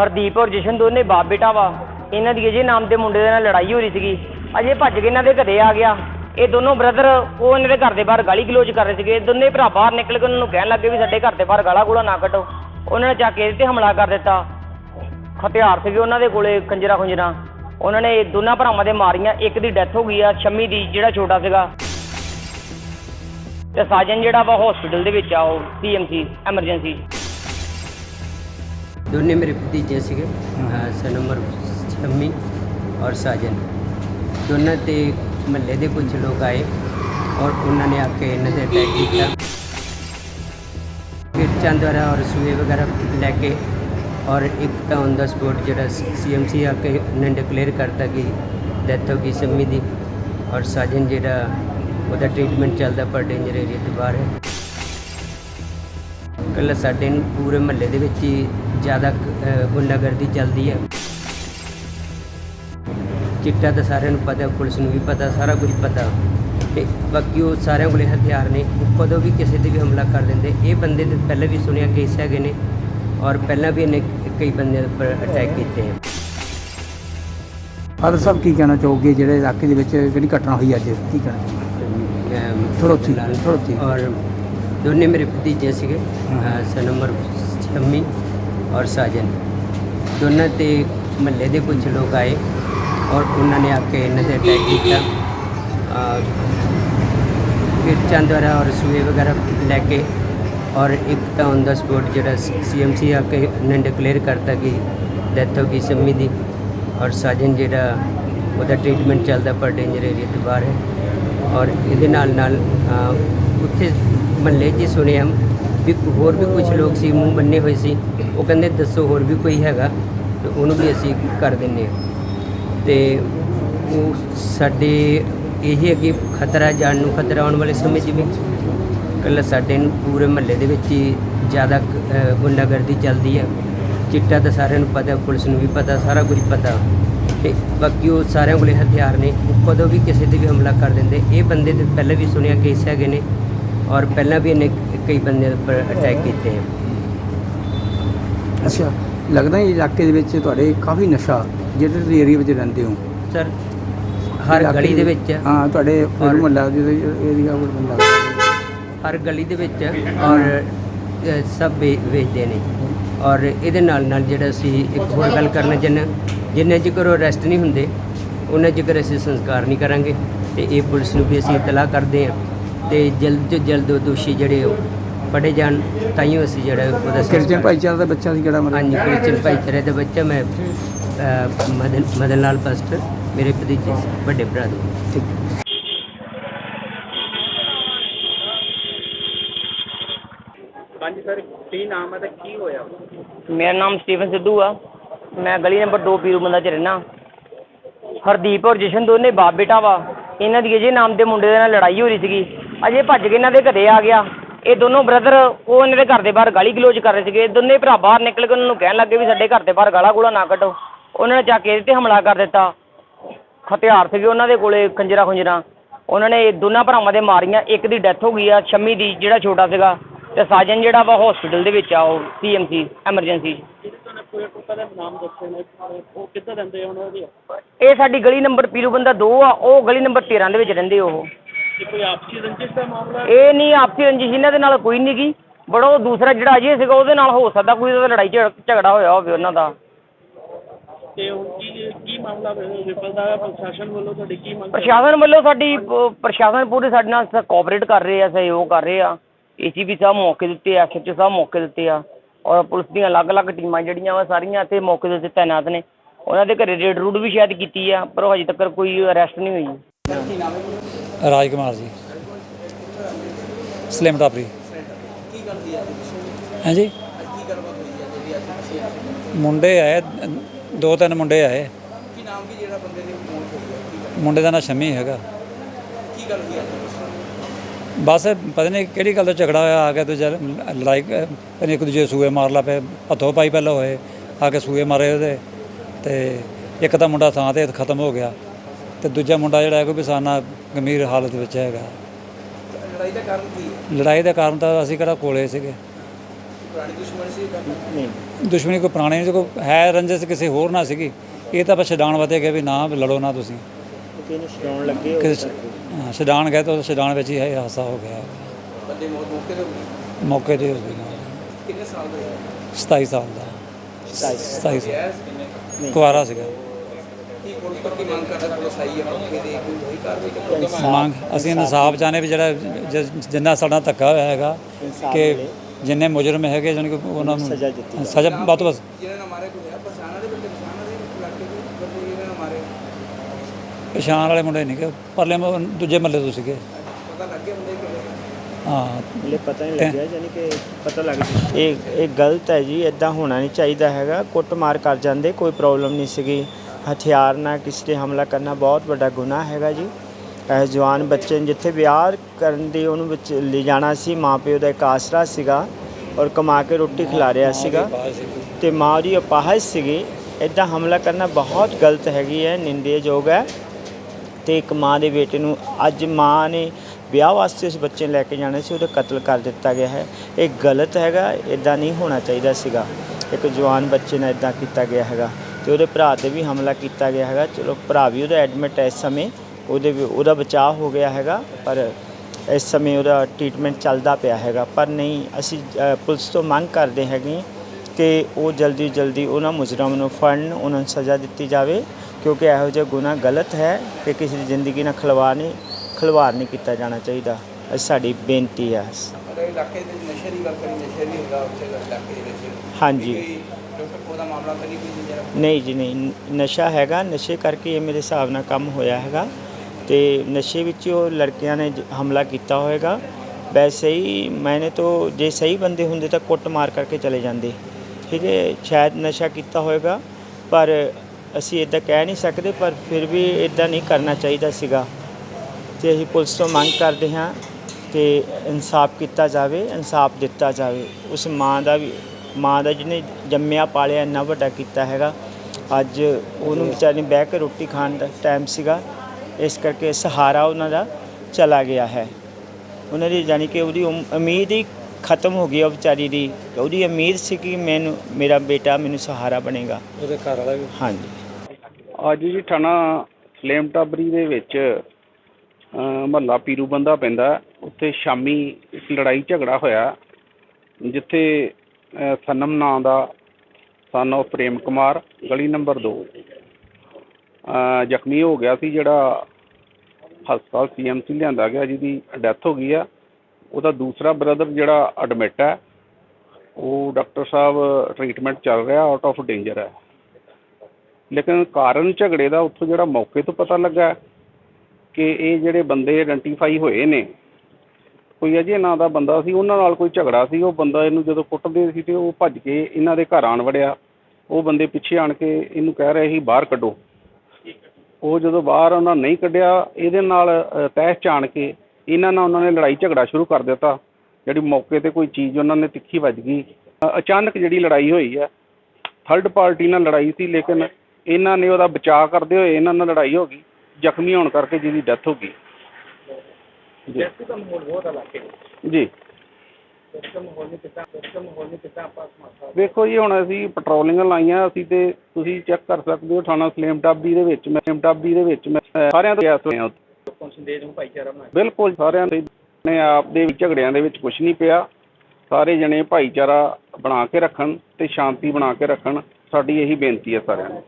ਹਰਦੀਪ ਔਰ ਜਸ਼ਨ ਦੋਨੇ ਬਾਪ ਬੇਟਾ ਵਾ। ਇਹਨਾਂ ਦੀ ਅਜੇ ਨਾਮ ਦੇ ਮੁੰਡੇ ਦੇ ਨਾਲ ਲੜਾਈ ਹੋ ਰਹੀ ਸੀਗੀ। ਅਜੇ ਭੱਜ ਕੇ ਇਹਨਾਂ ਦੇ ਘਰੇ ਆ ਗਿਆ। ਇਹ ਦੋਨੋਂ ਬ੍ਰਦਰ ਉਹ ਇਹਨਾਂ ਦੇ ਘਰ ਦੇ ਬਾਹਰ ਗਾਲੀ ਗਲੋਚ ਕਰ ਰਹੇ ਸੀਗੇ। ਦੋਨੇ ਭਰਾ ਬਾਹਰ ਨਿਕਲ ਕੇ ਉਹਨਾਂ ਨੂੰ ਕਹਿਣ ਲੱਗੇ ਵੀ ਸਾਡੇ ਘਰ ਦੇ ਬਾਹਰ ਗਾਲਾ ਗੋਲਾ ਨਾ ਕੱਢੋ। ਉਹਨਾਂ ਨੇ ਚੱਕ ਕੇ ਇਹਦੇ ਤੇ ਹਮਲਾ ਕਰ ਦਿੱਤਾ। ਹਥਿਆਰ ਸੀਗੇ ਉਹਨਾਂ ਦੇ ਕੋਲੇ, ਖੰਜਰਾ ਖੁੰਜਰਾ। ਉਹਨਾਂ ਨੇ ਦੋਨਾਂ ਭਰਾਵਾਂ ਦੇ ਮਾਰੀਆਂ। ਇੱਕ ਦੀ ਡੈਥ ਹੋ ਗਈ ਆ ਸ਼ੰਮੀ ਦੀ, ਜਿਹੜਾ ਛੋਟਾ ਸੀਗਾ। ਤੇ ਸਾਜਨ ਜਿਹੜਾ ਵਾ ਹਸਪੀਟਲ ਦੇ ਵਿੱਚ ਆ, ਉਹ ਸੀਐਮਸੀ ਐਮਰਜੈਂਸੀ ਦੋਨੇ ਮੇਰੇ ਭਤੀਜੇ ਸੀਗੇ ਅਹ ਸਨਮਰ ਸ਼ੰਮੀ ਔਰ ਸਾਜਨ। ਦੋਨਾਂ ਤੇ ਮਹੱਲੇ ਦੇ ਕੁਝ ਲੋਕ ਆਏ ਔਰ ਉਹਨਾਂ ਨੇ ਆ ਕੇ ਇਹਨਾਂ ਤੇ ਅਟੈਕ ਕੀਤਾ। ਕਿਰਚਾਂ ਦੁਆਰਾ ਔਰ ਸੂਏ ਵਗੈਰਾ ਲੈ ਕੇ ਔਰ ਇੱਕ ਤਾਂ ਔਨ ਦਾ ਸਪੋਟ ਜਿਹੜਾ ਸੀਐਮਸੀ ਆ ਕੇ ਉਹਨਾਂ ਨੇ ਡਿਕਲੇਅਰ ਕਰਤਾ ਕਿ ਡੈਥ ਹੋ ਗਈ ਸ਼ੰਮੀ ਦੀ ਔਰ ਸਾਜਨ ਜਿਹੜਾ ਉਹਦਾ ਟ੍ਰੀਟਮੈਂਟ ਚੱਲਦਾ ਪਰ ਡੇਂਜਰ ਏਰੀਆ ਤੋਂ ਬਾਹਰ ਹੈ। ਕੱਲ੍ਹ ਸਾਡੇ ਨੂੰ ਪੂਰੇ ਮਹੱਲੇ ਦੇ ਵਿੱਚ ਹੀ ਜ਼ਿਆਦਾ ਗੁੰਡਾਗਰਦੀ ਚੱਲਦੀ ਹੈ। ਚਿੱਟਾ ਤਾਂ ਸਾਰਿਆਂ ਨੂੰ ਪਤਾ ਪੁਲਿਸ ਨੂੰ ਵੀ ਪਤਾ ਸਾਰਾ ਕੁਝ ਪਤਾ। ਤੇ ਬਾਕੀ ਉਹ ਸਾਰਿਆਂ ਕੋਲੇ ਹਥਿਆਰ ਨੇ ਕਦੋਂ ਵੀ ਕਿਸੇ ਤੇ ਵੀ ਹਮਲਾ ਕਰ ਦਿੰਦੇ। ਇਹ ਬੰਦੇ ਤੇ ਪਹਿਲਾਂ ਵੀ ਸੁਣਿਆ ਕੇਸ ਹੈਗੇ ਨੇ ਔਰ ਪਹਿਲਾਂ ਵੀ ਇਹਨੇ ਕਈ ਬੰਦਿਆਂ ਉੱਪਰ ਅਟੈਕ ਕੀਤੇ ਹੈ ਫਾਦਰ ਸਾਹਿਬ ਕੀ ਕਹਿਣਾ ਚਾਹੋਗੇ? ਜਿਹੜੇ ਇਲਾਕੇ ਦੇ ਵਿੱਚ ਜਿਹੜੀ ਘਟਨਾ ਹੋਈ ਅੱਜ ਕੀ ਕਹਿਣਾ ਥੋੜ੍ਹਾ ਥੋੜ੍ਹਾ। ਔਰ ਦੋਨੇ ਮੇਰੇ ਭਤੀਜੇ ਸੀਗੇ। ਸਨਮਰ ਸ਼ੰਮੀ ਔਰ ਸਾਜਨ। ਦੋਨਾਂ ਤੇ ਮਹੱਲੇ ਦੇ ਕੁਝ ਲੋਕ ਆਏ ਔਰ ਉਹਨਾਂ ਨੇ ਆ ਕੇ ਇਹਨਾਂ ਤੇ ਅਟੈਕ ਕੀਤਾ। ਕਿਰਚਾਂ ਦੁਆਰਾ ਔਰ ਸੂਏ ਵਗੈਰਾ ਲੈ ਕੇ ਔਰ ਇੱਕ ਤਾਂ ਔਨ ਦਾ ਸਪੋਟ ਜਿਹੜਾ ਸੀਐਮਸੀ ਆ ਕੇ ਉਹਨਾਂ ਨੇ ਡਿਕਲੇਅਰ ਕਰਤਾ ਕਿ ਡੈਥ ਹੋ ਗਈ ਸ਼ੰਮੀ ਦੀ ਔਰ ਸਾਜਨ ਜਿਹੜਾ ਉਹਦਾ ਟ੍ਰੀਟਮੈਂਟ ਚੱਲਦਾ ਪਰ ਡੇਂਜਰ ਏਰੀਆ ਤੋਂ ਬਾਹਰ ਹੈ। ਔਰ ਇਹਦੇ ਨਾਲ ਨਾਲ ਉੱਥੇ ਮਹੱਲੇ 'ਚ ਹੀ ਸੁਣਿਆ। ਵੀ ਹੋਰ ਵੀ ਕੁਝ ਲੋਕ ਸੀ ਮੂੰਹ ਬੰਨੇ ਹੋਏ ਸੀ। ਉਹ ਕਹਿੰਦੇ ਦੱਸੋ ਹੋਰ ਵੀ ਕੋਈ ਹੈਗਾ ਤੇ ਉਹਨੂੰ ਵੀ ਅਸੀਂ ਕਰ ਦਿੰਨੇ ਹਾਂ। ਤੇ ਉਹ ਸਾਡੇ ਇਹ ਅੱਗੇ ਖਤਰਾ ਜਾਣ ਨੂੰ ਖਤਰਾ ਆਉਣ ਵਾਲੇ ਸਮੇਂ 'ਚ ਵੀ ਕੱਲ੍ਹ ਸਾਡੇ ਨੂੰ ਪੂਰੇ ਮਹੱਲੇ ਦੇ ਵਿੱਚ ਹੀ ਜ਼ਿਆਦਾ ਅਹ, ਗੁੰਡਾਗਰਦੀ ਚੱਲਦੀ ਹੈ। ਚਿੱਟਾ ਤਾਂ ਸਾਰਿਆਂ ਨੂੰ ਪਤਾ ਪੁਲਿਸ ਨੂੰ ਵੀ ਪਤਾ ਸਾਰਾ ਕੁਝ ਪਤਾ। ਤੇ ਬਾਕੀ ਉਹ ਸਾਰਿਆਂ ਕੋਲੇ ਹਥਿਆਰ ਨੇ ਉਹ ਕਦੋਂ ਵੀ ਕਿਸੇ ਤੇ ਵੀ ਹਮਲਾ ਕਰ ਦਿੰਦੇ। ਇਹ ਬੰਦੇ ਤੇ ਪਹਿਲਾਂ ਵੀ ਸੁਣਿਆ ਕੇਸ ਹੈਗੇ ਨੇ। ਔਰ ਪਹਿਲਾਂ ਵੀ ਇਹਨੇ ਕਈ ਬੰਦਿਆਂ ਉੱਪਰ ਅਟੈਕ ਕੀਤੇ ਹੈ ਅੱਛਾ ਲੱਗਦਾ ਇਹ ਇਲਾਕੇ ਦੇ ਵਿੱਚ ਤੁਹਾਡੇ ਕਾਫੀ ਨਸ਼ਾ ਜਿਹੜੇ ਤੁਸੀਂ ਏਰੀਆ ਵਿੱਚ ਰਹਿੰਦੇ ਹੋ। ਸਰ ਹਰ ਇਲਾਕੇ ਗਲੀ ਦੇ ਵਿੱਚ। ਹਾਂ ਤੁਹਾਡੇ ਔਰ- ਮੁਹੱਲਾ ਜਿਹੜੇ ਏਰੀਆ ਉਹ ਬੰਦਾ ਹਰ ਗਲੀ ਦੇ ਵਿੱਚ ਔਰ ਅ, ਸਭ ਵੇ- ਵੇਚਦੇ ਨੇ। ਔਰ ਇਹਦੇ ਨਾਲ ਨਾਲ ਜਿਹੜਾ ਅਸੀਂ ਇੱਕ ਹੋਰ ਗੱਲ ਕਰਨਾ ਚਾਹੁੰਦੇ ਹਾਂ। ਜਿੰਨੇ ਚਿਰ ਉਹ ਅਰੈਸਟ ਨਹੀਂ ਹੁੰਦੇ ਉਹਨਾਂ ਚਿਰ ਅਸੀਂ ਸੰਸਕਾਰ ਨਹੀਂ ਕਰਾਂਗੇ ਤੇ ਇਹ ਪੁਲਿਸ ਨੂੰ ਵੀ ਅਸੀਂ ਇਤਲਾਹ ਕਰਦੇ ਹਾਂ। ਤੇ ਜਲਦ ਤੋਂ ਜਲਦ ਉਹ ਦੋਸ਼ੀ ਜਿਹੜੇ ਉਹ ਫੜੇ ਜਾਣ ਤਾਈਓ ਅਸੀਂ ਜਿਹੜਾ ਉਹਦਾ ਕ੍ਰਿਸਚੀਅਨ ਭਾਈਚਾਰੇ ਦਾ ਬੱਚਾ ਸੀ ਜਿਹੜਾ ਹਾਂਜੀ ਮਤਲਬ ਕ੍ਰਿਸਚਨ ਭਾਈਚਾਰੇ ਦਾ ਬੱਚਾ ਮੈਂ ਮਦਨ ਮਦਨ ਲਾਲ ਪਾਸਟਰ ਮੇਰੇ ਭਤੀਜੇ ਸੀ, ਵੱਡੇ ਭਰਾ ਦੇ। ਠੀਕ। ਹਾਂਜੀ ਸਰ ਕੀ ਨਾਮ ਹੈ ਤੇ ਕੀ ਹੋਇਆ? ਮੇਰਾ ਨਾਮ ਸਟੀਫਨ ਸਿੱਧੂ ਆ। ਮੈਂ ਗਲੀ ਨੰਬਰ 2 ਪੀਰੂ ਬੰਦਾ ਚ ਰਹਿਣਾ ਹਰਦੀਪ ਔਰ ਜਸ਼ਨ ਦੋਨੇ ਬਾਪ ਬੇਟਾ ਵਾ। ਇਹਨਾਂ ਦੀ ਅਜੇ ਨਾਮ ਦੇ ਮੁੰਡੇ ਦੇ ਨਾਲ ਲੜਾਈ ਹੋ ਰਹੀ ਸੀਗੀ। ਅਜੇ ਭੱਜ ਕੇ ਇਹਨਾਂ ਦੇ ਘਰੇ ਆ ਗਿਆ। ਇਹ ਦੋਨੋਂ ਬ੍ਰਦਰ ਉਹ ਇਹਨਾਂ ਦੇ ਘਰ ਦੇ ਬਾਹਰ ਗਾਲੀ ਗਲੋਚ ਕਰ ਰਹੇ ਸੀਗੇ। ਦੋਨੇ ਭਰਾ ਬਾਹਰ ਨਿਕਲ ਕੇ ਉਹਨਾਂ ਨੂੰ ਕਹਿਣ ਲੱਗੇ ਵੀ ਸਾਡੇ ਘਰ ਦੇ ਬਾਹਰ ਗਾਲਾਂ ਗੋਲਾ ਨਾ ਕੱਢੋ। ਉਹਨਾਂ ਨੇ ਜਾ ਕੇ ਇਹਦੇ ਤੇ ਹਮਲਾ ਕਰ ਦਿੱਤਾ। ਹਥਿਆਰ ਸੀਗੇ ਉਹਨਾਂ ਦੇ ਕੋਲੇ, ਖੰਜਰਾ ਖੁੰਜਰਾ। ਉਹਨਾਂ ਨੇ ਦੋਨਾਂ ਭਰਾਵਾਂ ਦੇ ਮਾਰੀਆਂ। ਇੱਕ ਦੀ ਡੈਥ ਹੋ ਗਈ ਆ ਸ਼ੰਮੀ ਦੀ ਜਿਹੜਾ ਛੋਟਾ ਸੀਗਾ ਤੇ ਸਾਜਨ ਜਿਹੜਾ ਵਾ ਹਸਪੀਟਲ ਦੇ ਵਿੱਚ ਆ, ਉਹ ਸੀਐਮਸੀ ਐਮਰਜੈਂਸੀ ਜਿਹਦੇ ਤੋਂ ਇਹ ਸਾਡੀ ਗਲੀ ਨੰਬਰ ਪੀਰੂ ਬੰਦਾ 2 ਆ, ਉਹ ਗਲੀ ਨੰਬਰ 13 ਦੇ ਵਿੱਚ ਰਹਿੰਦੇ ਉਹ। ਕਿ ਕੋਈ ਆਪਸੀ ਰੰਜਿਸ਼ ਦਾ ਮਾਮਲਾ ਇਹ ਨਹੀਂ ਆਪਸੀ ਰੰਜਿਸ਼ ਇਹਨਾਂ ਦੇ ਨਾਲ ਕੋਈ ਨਹੀਂ ਗੀ। ਬੜਾ ਉਹ ਦੂਸਰਾ ਜਿਹੜਾ ਅਜੇ ਸੀਗਾ ਉਹਦੇ ਨਾਲ ਹੋ ਸਕਦਾ ਕੋਈ ਉਹਦਾ ਲੜਾਈ ਝੜ- ਝਗੜਾ ਹੋਇਆ ਹੋਵੇ ਉਹਨਾਂ ਦਾ। ਤੇ ਹੁਣ ਕੀ ਕੀ ਮਾਮਲਾ ਵਿਫਲਤਾ ਹੈ ਪ੍ਰਸ਼ਾਸਨ ਵੱਲੋਂ ਤੁਹਾਡੀ ਕੀ ਮੰਗ ਹੈ? ਪ੍ਰਸ਼ਾਸਨ ਵੱਲੋਂ ਸਾਡੀ ਪ੍ਰਸ਼ਾਸਨ ਪੂਰੇ ਸਾਡੇ ਨਾਲ ਕੋਆਪਰੇਟ ਕਰ ਰਹੇ ਆ ਸਹਿਯੋਗ ਕਰ ਰਹੇ ਆ। ਏਸੀਪੀ ਸਾਹਿਬ ਮੌਕੇ ਦਿੱਤੇ ਆ ਐਸਐਚਓ ਸਾਹਿਬ ਮੌਕੇ ਦਿੱਤੇ ਆ। ਔਰ ਪੁਲਿਸ ਦੀਆਂ ਅਲੱਗ-ਅਲੱਗ ਟੀਮਾਂ ਜਿਹੜੀਆਂ ਵਾ ਸਾਰੀਆਂ ਇੱਥੇ ਮੌਕੇ ਦੇ ਉੱਤੇ ਤਾਇਨਾਤ ਨੇ। ਉਹਨਾਂ ਦੇ ਘਰੇ ਰੇਡ ਰੂਡ ਵੀ ਸ਼ਾਇਦ ਕੀਤੀ ਆ ਪਰ ਉਹ ਹਜੇ ਤੱਕ ਕੋਈ ਅਰੈਸਟ ਨਹੀਂ ਹੋਈ। ਰਾਜ ਕੁਮਾਰ ਜੀ। ਸਲਿਮ ਟਾਪਰੀ। ਹਾਂਜੀ? ਮੁੰਡੇ ਆਏ, ਦੋ ਤਿੰਨ ਮੁੰਡੇ ਆਏ। ਕੀ ਨਾਮ ਕੀ ਜਿਹੜਾ ਬੰਦੇ ਦੀ ਮੁੰਡੇ ਦਾ ਨਾਂ ਸ਼ਮੀ ਹੈਗਾ। ਕੀ ਗੱਲ ਹੋਈ ਬਸ ਪਤਾ ਨਹੀਂ ਕਿਹੜੀ ਗੱਲ ਤੋਂ ਝਗੜਾ ਹੋਇਆ, ਆ ਕੇ ਦੂਜਾ ਲੜਾਈ ਕ- ਪਤਾ ਨਹੀਂ ਇੱਕ ਦੂਜੇ ਨੂੰ ਸੂਏ ਮਾਰ ਲਾ ਪਏ, ਹੱਥੋਂ ਪਾਈ ਪਹਿਲਾਂ ਹੋਏ, ਆ ਕੇ ਸੂਏ ਮਾਰੇ ਉਹਦੇ, ਤੇ ਇੱਕ ਤਾਂ ਮੁੰਡਾ ਥਾਂ ਤੇ ਖਤਮ ਹੋ ਗਿਆ। ਤੇ ਦੂਜਾ ਮੁੰਡਾ ਜਿਹੜਾ ਹੈ ਕੋਈ ਵੀ ਸਾਨਾ ਗੰਭੀਰ ਹਾਲਤ ਵਿੱਚ ਹੈਗਾ। ਲੜਾਈ ਦਾ ਕਾਰਨ ਕੀ ਹੈ? ਲੜਾਈ ਦਾ ਕਾਰਨ ਤਾਂ ਅਸੀਂ ਕਿਹੜਾ ਕੋਲੇ ਸੀਗੇ। ਪੁਰਾਣੀ ਦੁਸ਼ਮਣ ਸੀ ਨਹੀਂ। ਦੁਸ਼ਮਣੀ ਕੋਈ ਪੁਰਾਣੀ ਨਹੀਂ ਸੀ, ਕੋਈ ਹੈ ਰੰਜਿਸ਼ ਕਿਸੇ ਹੋਰ ਨਾਲ ਸੀਗੀ। ਇਹ ਤਾਂ ਬਸ ਛਡਾਣ ਵਾਤੇ ਗਏ ਵੀ ਨਾ ਲੜੋ ਨਾ ਤੁਸੀਂ। ਕਿਹਨੂੰ ਛਡਾਉਣ ਲੱਗੇ ਕਿ ਹਾਂ, ਛਡਾਣ ਗਏ ਤਾਂ ਛਡਾਣ ਵਿੱਚ ਹੀ ਇਹ ਹਾਸਾ ਹੋ ਗਿਆ। ਬੰਦੇ ਮੌਤ ਮੌਕੇ ਤੇ ਹੋ ਗਈ? ਮੌਕੇ ਤੇ ਹੋ। ਕਿੰਨੇ ਸਾਲ ਦਾ ਹੈ? 27 ਸਾਲ ਦਾ। 27 ਸਾਲ। ਕੁਆਰਾ ਸੀਗਾ। ਕੀ ਪੁਲਿਸ ਤੋਂ ਕੀ ਮੰਗ ਕਰਦਾ? ਪੁਲਿਸ ਆਈ ਹੈ ਮੌਕੇ ਤੇ ਕੋਈ ਹੋਈ ਕਾਰਵਾਈ ਕਿ ਮੰਗ ਅਸੀਂ ਇਨਸਾਫ ਚਾਹੁੰਦੇ ਵੀ ਜਿਹੜਾ ਜ- ਜਿੰਨਾ ਸਾਡਾ ਧੱਕਾ ਹੋਇਆ ਹੈਗਾ ਕਿ ਜਿੰਨੇ ਮੁਜਰਮ ਹੈਗੇ ਜਾਣੀ ਕਿ ਉਹਨਾਂ ਨੂੰ ਸਜ਼ਾ ਦਿੱਤੀ ਸਜ਼ਾ ਜਿਹਨਾਂ ਮਾਰੇ ਕੋਈ ਹੈ? ਪਛਾਣਾ ਦੇ ਬੰਦੇ ਪਛਾਣਾ ਦੇ ਇਲਾਕੇ ਦੇ ਬੰਦੇ ਜਿਹਨਾਂ ਨੇ ਮਾਰੇ ਪਛਾਣ ਵਾਲੇ ਮੁੰਡੇ ਨਹੀਂ ਕਿ ਪਰਲੇ ਮ- ਦੂਜੇ ਮੱਲੇ ਤੋਂ ਸੀਗੇ। ਪਤਾ ਲੱਗ ਬੰਦੇ ਕਿਹੜੇ ਹਾਂ। ਹਲੇ ਪਤਾ ਨਹੀਂ ਲੱਗਿਆ ਯਾਨੀ ਕਿ ਪਤਾ ਲੱਗ ਜੀ ਇਹ ਇਹ ਗਲਤ ਹੈ ਜੀ ਇਦਾਂ ਹੋਣਾ ਨਹੀਂ ਚਾਹੀਦਾ ਹੈਗਾ। ਕੁੱਟਮਾਰ ਕਰ ਜਾਂਦੇ ਕੋਈ ਪ੍ਰੋਬਲਮ ਨਹੀਂ ਸੀਗੀ। ਹਥਿਆਰ ਨਾਲ ਕਿਸੇ ਤੇ ਹਮਲਾ ਕਰਨਾ ਬਹੁਤ ਵੱਡਾ ਗੁਨਾਹ ਹੈਗਾ ਜੀ। ਇਹ ਜਵਾਨ ਬੱਚੇ ਨੂੰ ਜਿੱਥੇ ਵਿਆਹ ਕਰਨ ਦੀ ਉਹਨੂੰ ਵਿੱਚ ਲੈ ਜਾਣਾ ਸੀ ਮਾਂ ਪਿਓ ਦਾ ਇੱਕ ਆਸਰਾ ਸੀਗਾ ਔਰ ਕਮਾ ਕੇ ਰੋਟੀ ਖਿਲਾ ਰਿਹਾ ਸੀਗਾ। ਤੇ ਮਾਂ ਦੀ ਅਪਾਹਜ ਸੀਗੀ। ਇਦਾਂ ਹਮਲਾ ਕਰਨਾ ਬਹੁਤ ਗਲਤ ਹੈਗੀ ਹੈ ਨਿੰਦੇਯੋਗ ਹੈ। ਤੇ ਇੱਕ ਮਾਂ ਦੇ ਬੇਟੇ ਨੂੰ ਅੱਜ ਮਾਂ ਨੇ ਵਿਆਹ ਵਾਸਤੇ ਉਸ ਬੱਚੇ ਨੂੰ ਲੈ ਕੇ ਜਾਣਾ ਸੀ ਉਹਦਾ ਕਤਲ ਕਰ ਦਿੱਤਾ ਗਿਆ ਹੈ। ਇਹ ਗਲਤ ਹੈਗਾ ਇਦਾਂ ਨਹੀਂ ਹੋਣਾ ਚਾਹੀਦਾ ਸੀਗਾ। ਇੱਕ ਜਵਾਨ ਬੱਚੇ ਨਾਲ ਇਦਾਂ ਕੀਤਾ ਗਿਆ ਹੈਗਾ। ਤੇ ਉਹਦੇ ਭਰਾ ਤੇ ਵੀ ਹਮਲਾ ਕੀਤਾ ਗਿਆ ਹੈਗਾ। ਚਲੋ ਭਰਾ ਵੀ ਉਹਦਾ ਐਡਮਿਟ ਹੈ ਇਸ ਸਮੇਂ। ਉਹਦੇ ਵੀ- ਉਹਦਾ ਬਚਾਅ ਹੋ ਗਿਆ ਹੈਗਾ ਪਰ ਇਸ ਸਮੇਂ ਉਹਦਾ ਟ੍ਰੀਟਮੈਂਟ ਚੱਲਦਾ ਪਿਆ ਹੈਗਾ। ਪਰ ਨਹੀਂ ਅਸੀਂ ਪੁਲਿਸ ਤੋਂ ਮੰਗ ਕਰਦੇ ਹੈਗੇ ਕਿ ਉਹ ਜਲਦੀ ਜਲਦੀ ਉਹਨਾਂ ਮੁਜਰਮ ਨੂੰ ਫੜਨ ਉਹਨਾਂ ਨੂੰ ਸਜ਼ਾ ਦਿੱਤੀ ਜਾਵੇ ਕਿਉਂਕਿ ਇਹੋ ਜਿਹਾ ਗੁਨਾਹ ਗਲਤ ਹੈ ਕਿ ਕਿਸੇ ਦੀ ਜ਼ਿੰਦਗੀ ਨਾਲ ਖਿਲਵਾੜ ਨਹੀਂ ਖਿਲਵਾੜ ਨਹੀਂ ਕੀਤਾ ਜਾਣਾ ਚਾਹੀਦਾ। ਇਹ ਸਾਡੀ ਬੇਨਤੀ ਹੈ। ਸਾਡੇ ਇਲਾਕੇ ਦੇ ਵਿੱਚ ਨਸ਼ੇ ਦੀ ਗੱਲ ਕਰੀ ਨਸ਼ੇ ਵੀ ਹੁੰਦਾ ਉੱਥੇ ਦਾ ਇਲਾਕੇ ਦੇ ਵਿੱਚ। ਹਾਂਜੀ। ਕੋਈ ਡਾਕਟਰ ਉਹਦਾ ਮਾਮਲਾ ਤਾਂ ਨਹੀਂ ਕੋਈ ਜਿਹੜਾ ਨਹੀਂ ਜੀ, ਨਹੀਂ। ਨਸ਼ਾ ਹੈਗਾ। ਨਸ਼ੇ ਕਰਕੇ ਇਹ ਮੇਰੇ ਹਿਸਾਬ ਨਾਲ ਕੰਮ ਹੋਇਆ ਹੈਗਾ। ਤੇ ਨਸ਼ੇ ਵਿੱਚ ਉਹ ਲੜਕਿਆਂ ਨੇ ਜ- ਹਮਲਾ ਕੀਤਾ ਹੋਵੇਗਾ ਵੈਸੇ ਹੀ ਮੈਨੇ ਤੋਂ ਜੇ ਸਹੀ ਬੰਦੇ ਹੁੰਦੇ ਤਾਂ ਕੁੱਟ ਮਾਰ ਕਰਕੇ ਚਲੇ ਜਾਂਦੇ। ਠੀਕ ਹੈ, ਸ਼ਾਇਦ ਨਸ਼ਾ ਕੀਤਾ ਹੋਵੇਗਾ ਪਰ ਅਸੀਂ ਇਦਾਂ ਕਹਿ ਨਹੀਂ ਸਕਦੇ, ਪਰ ਫਿਰ ਵੀ ਇਦਾਂ ਨਹੀਂ ਕਰਨਾ ਚਾਹੀਦਾ ਸੀਗਾ। ਤੇ ਅਸੀਂ ਪੁਲਿਸ ਤੋਂ ਮੰਗ ਕਰਦੇ ਹਾਂ ਕਿ ਇਨਸਾਫ ਕੀਤਾ ਜਾਵੇ, ਇਨਸਾਫ ਦਿੱਤਾ ਜਾਵੇ। ਉਸ ਮਾਂ ਦਾ ਵੀ ਮਾਂ ਦਾ ਜਿਹਨੇ ਜੰਮਿਆ ਪਾਲਿਆ ਇੰਨਾ ਵੱਡਾ ਕੀਤਾ ਹੈਗਾ। ਅੱਜ ਉਹਨੂੰ ਵਿਚਾਰੀ ਨੇ ਬਹਿ ਕੇ ਰੋਟੀ ਖਾਣ ਦਾ ਟਾਈਮ ਸੀਗਾ। ਇਸ ਕਰਕੇ ਸਹਾਰਾ ਉਹਨਾਂ ਦਾ ਚਲਾ ਗਿਆ ਹੈ। ਉਹਨਾਂ ਦੀ ਜਾਣੀ ਕਿ ਉਹਦੀ ਉਮ- ਉਮੀਦ ਹੀ ਖਤਮ ਹੋ ਗਈ ਉਹ ਵਿਚਾਰੀ ਦੀ। ਉਹਦੀ ਉਮੀਦ ਸੀ ਕਿ ਮੈਨੂੰ ਮੇਰਾ ਬੇਟਾ ਮੈਨੂੰ ਸਹਾਰਾ ਬਣੇਗਾ। ਉਹਦੇ ਘਰ ਵਾਲਾ ਵੀ? ਹਾਂਜੀ। ਅੱਜ ਜੀ ਥਾਣਾ ਸਲੇਮ ਟਾਬਰੀ ਦੇ ਵਿੱਚ ਮਹੱਲਾ ਪੀਰੂ ਬੰਦਾ ਪੈਂਦਾ। ਉੱਥੇ ਸ਼ਾਮੀ ਇੱਕ ਲੜਾਈ ਝਗੜਾ ਹੋਇਆ ਜਿੱਥੇ ਸਨਮ ਨਾਂ ਦਾ ਸਨ of ਪ੍ਰੇਮ ਕੁਮਾਰ, ਗਲੀ ਨੰਬਰ 2 ਜ਼ਖਮੀ ਹੋ ਗਿਆ ਸੀ ਜਿਹੜਾ ਹਸਪਤਾਲ ਸੀਐਮਸੀ ਲਿਆਂਦਾ ਗਿਆ, ਜਿਹਦੀ ਡੈਥ ਹੋ ਗਈ ਆ। ਉਹਦਾ ਦੂਸਰਾ ਬ੍ਰਦਰ ਜਿਹੜਾ ਐਡਮਿਟ ਹੈ, ਉਹ ਡਾਕਟਰ ਸਾਹਿਬ ਟ੍ਰੀਟਮੈਂਟ ਚੱਲ ਰਿਹਾ ਆਊਟ ਆਫ ਡੇਂਜਰ ਹੈ। ਲੇਕਿਨ ਕਾਰਨ ਝਗੜੇ ਦਾ ਉੱਥੋਂ ਜਿਹੜਾ ਮੌਕੇ ਤੋਂ ਪਤਾ ਲੱਗਾ ਕਿ ਇਹ ਜਿਹੜੇ ਬੰਦੇ ਆਇਡੈਂਟੀਫਾਈ ਹੋਏ ਨੇ ਕੋਈ ਅਜੇ ਨਾਂ ਦਾ ਬੰਦਾ ਸੀ, ਉਹਨਾਂ ਨਾਲ ਕੋਈ ਝਗੜਾ ਸੀ, ਉਹ ਬੰਦਾ ਇਹਨੂੰ ਜਦੋਂ ਕੁੱਟਦੇ ਸੀ ਤੇ ਉਹ ਭੱਜ ਕੇ ਇਹਨਾਂ ਦੇ ਘਰ ਆਣ ਵੜਿਆ। ਉਹ ਬੰਦੇ ਪਿੱਛੇ ਆਣ ਕੇ ਇਹਨੂੰ ਕਹਿ ਰਹੇ ਸੀ, ਬਾਹਰ ਕੱਢੋ। ਉਹ ਜਦੋਂ ਬਾਹਰ ਉਹਨਾਂ ਨਹੀਂ ਕੱਢਿਆ, ਇਹਦੇ ਨਾਲ ਤਹਿਸ ਚ ਆਣ ਕੇ ਇਹਨਾਂ ਨਾਲ ਉਹਨਾਂ ਨੇ ਲੜਾਈ ਝਗੜਾ ਸ਼ੁਰੂ ਕਰ ਦਿੱਤਾ। ਜਿਹੜੀ ਮੌਕੇ ਤੇ ਕੋਈ ਚੀਜ਼ ਉਹਨਾਂ ਨੇ ਤਿੱਖੀ ਵੱਜ ਗਈ। ਅਚਾਨਕ ਜਿਹੜੀ ਲੜਾਈ ਹੋਈ ਹੈ ਥਰਡ ਪਾਰਟੀ ਨਾਲ ਲੜਾਈ ਸੀ, ਲੇਕਿਨ ਇਹਨਾਂ ਨੇ ਉਹਦਾ ਬਚਾਅ ਕਰਦੇ ਹੋਏ ਇਹਨਾਂ ਨਾਲ ਲੜਾਈ ਹੋ ਗਈ। ਜ਼ਖਮੀ ਹੋਣ ਕਰਕੇ ਜਿਹਦੀ ਡੈਥ ਹੋ ਗਈ। ਜੀ ਜੀ ਵੇਖੋ ਜੀ ਹੁਣ ਅਸੀਂ ਪੈਟਰੋਲਿੰਗਾਂ ਲਾਈਆਂ ਅਸੀਂ ਤੇ ਤੁਸੀਂ ਚੈੱਕ ਕਰ ਸਕਦੇ ਹੋ ਥਾਣਾ ਸਲੇਮ ਟਾਬੀ ਦੇ ਵਿੱਚ ਮੈਂ ਟਾਬੀ ਦੇ ਵਿੱਚ ਮੈਂ ਸਾਰਿਆਂ ਤੋਂ ਹੋਏ ਹਾਂ ਬਿਲਕੁਲ ਸਾਰਿਆਂ ਦੇ ਨੇ ਆਪ ਦੇ ਵਿੱਚ ਝਗੜਿਆਂ ਦੇ ਵਿੱਚ ਕੁਝ ਨਹੀਂ ਪਿਆ ਸਾਰੇ ਜਣੇ ਭਾਈਚਾਰਾ ਬਣਾ ਕੇ ਰੱਖਣ ਤੇ ਸ਼ਾਂਤੀ ਬਣਾ ਕੇ ਰੱਖਣ ਸਾਡੀ ਇਹੀ ਬੇਨਤੀ ਹੈ ਸਾਰਿਆਂ ਨੂੰ